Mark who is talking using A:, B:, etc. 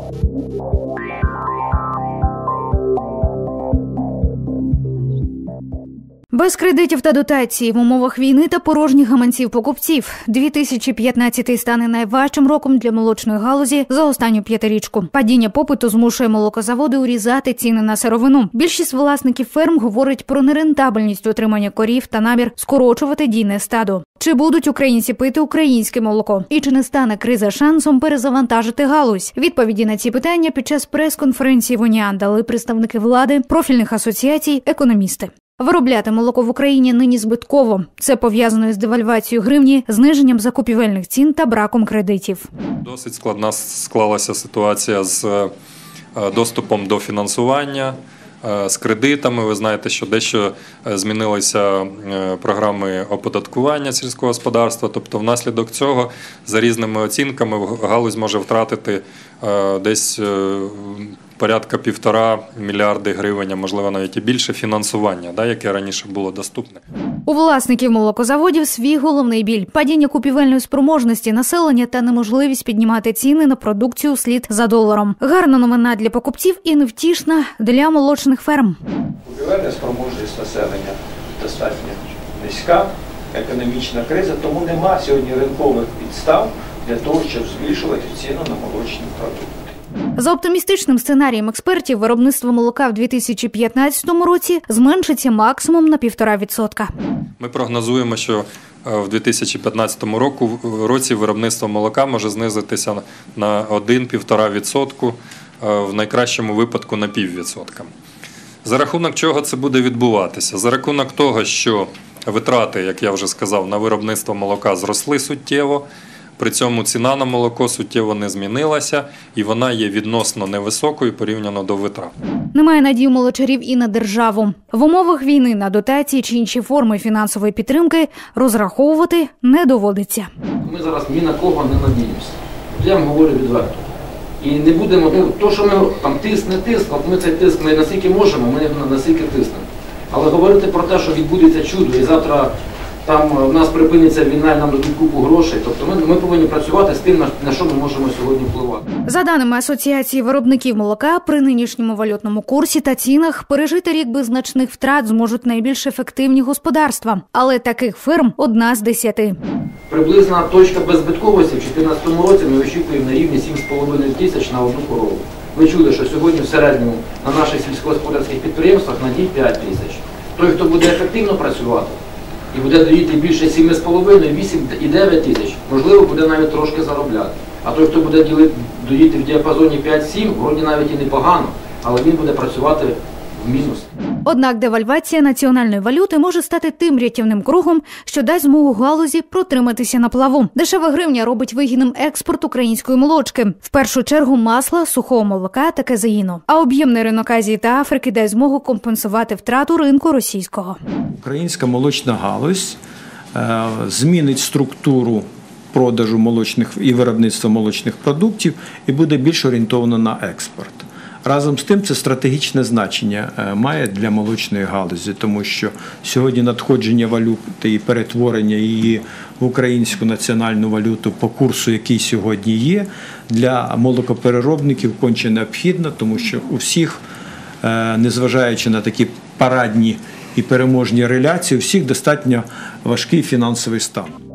A: Thank you. Без кредитів та дотацій в умовах війни та порожніх гаманців покупців 2015 стане найважчим роком для молочної галузі за останню п'ятирічку. Падіння попиту змушує молокозаводи урізати ціни на сировину. Більшість власників ферм говорить про нерентабельність утримання корів та намір скорочувати дійне стадо. Чи будуть українці пити українське молоко? І чи не стане криза шансом перезавантажити галузь? Відповіді на ці питання під час прес-конференції в УНІАН дали представники влади, профільних асоціацій, економісти. Виробляти молоко в Україні нині збитково. Це пов'язано із девальвацією гривні, зниженням закупівельних цін та браком кредитів.
B: Досить складна склалася ситуація з е, доступом до фінансування. е, З кредитами, ви знаєте, що дещо е, змінилися програми оподаткування сільського господарства. Тобто, внаслідок цього, за різними оцінками, галузь може втратити десь порядка півтора мільярди гривень, а можливо навіть і більше фінансування, да, яке раніше було доступне.
A: У власників молокозаводів свій головний біль падіння купівельної спроможності населення та неможливість піднімати ціни на продукцію слід за доларом. Гарна новина для покупців і невтішна для молочних ферм.
C: Купівельна спроможність населення достатньо низька, економічна криза, тому нема сьогодні ринкових підстав для того, щоб збільшувати ціну на молочні продукти.
A: За оптимістичним сценарієм експертів, виробництво молока в 2015 році зменшиться максимум на 1,5%.
B: Ми прогнозуємо, що е, в 2015 року, році виробництво молока може знизитися на 1-1,5%, е, в найкращому випадку на піввідсотка. За рахунок чого це буде відбуватися? За рахунок того, що витрати, як я вже сказав, на виробництво молока зросли суттєво. При цьому ціна на молоко суттєво не змінилася, і вона є відносно невисокою порівняно до витрат.
A: Немає надії молочарів і на державу. В умовах війни на дотації чи інші форми фінансової підтримки розраховувати не доводиться.
D: Ми зараз ні на кого не надіємося. Я вам говорю відверто. І не будемо, ну, то, що ми там тиск, не тиск, от ми цей тиск ми наскільки можемо, ми наскільки тиснемо. Але говорити про те, що відбудеться чудо, і завтра там в нас припиниться війна, і нам дадуть купу грошей. Тобто ми, ми повинні працювати з тим, на, на що ми можемо сьогодні впливати.
A: За даними Асоціації виробників молока, при нинішньому валютному курсі та цінах пережити рік без значних втрат зможуть найбільш ефективні господарства. Але таких фирм одна з десяти.
D: Приблизна точка беззбитковості в 2014 році ми очікуємо на рівні 7,5 тисяч на одну корову. Ви чули, що сьогодні в середньому на наших сільськогосподарських підприємствах надій 5 тисяч. Той, хто буде ефективно працювати і буде доїти більше 7,5, 8 і 9 тисяч, можливо, буде навіть трошки заробляти. А той, хто буде доїти в діапазоні 5-7, вроді навіть і непогано, але він буде працювати мінус.
A: Однак девальвація національної валюти може стати тим рятівним кругом, що дасть змогу галузі протриматися на плаву. Дешева гривня робить вигідним експорт української молочки. В першу чергу масла, сухого молока та казеїну. А об'ємний ринок Азії та Африки дасть змогу компенсувати втрату ринку російського.
E: Українська молочна галузь е, змінить структуру продажу молочних і виробництва молочних продуктів і буде більш орієнтована на експорт. Разом з тим, це стратегічне значення е, має для молочної галузі, тому що сьогодні надходження валюти і перетворення її в українську національну валюту по курсу, який сьогодні є, для молокопереробників конче необхідно, тому що у всіх, е, незважаючи на такі парадні і переможні реляції, у всіх достатньо важкий фінансовий стан.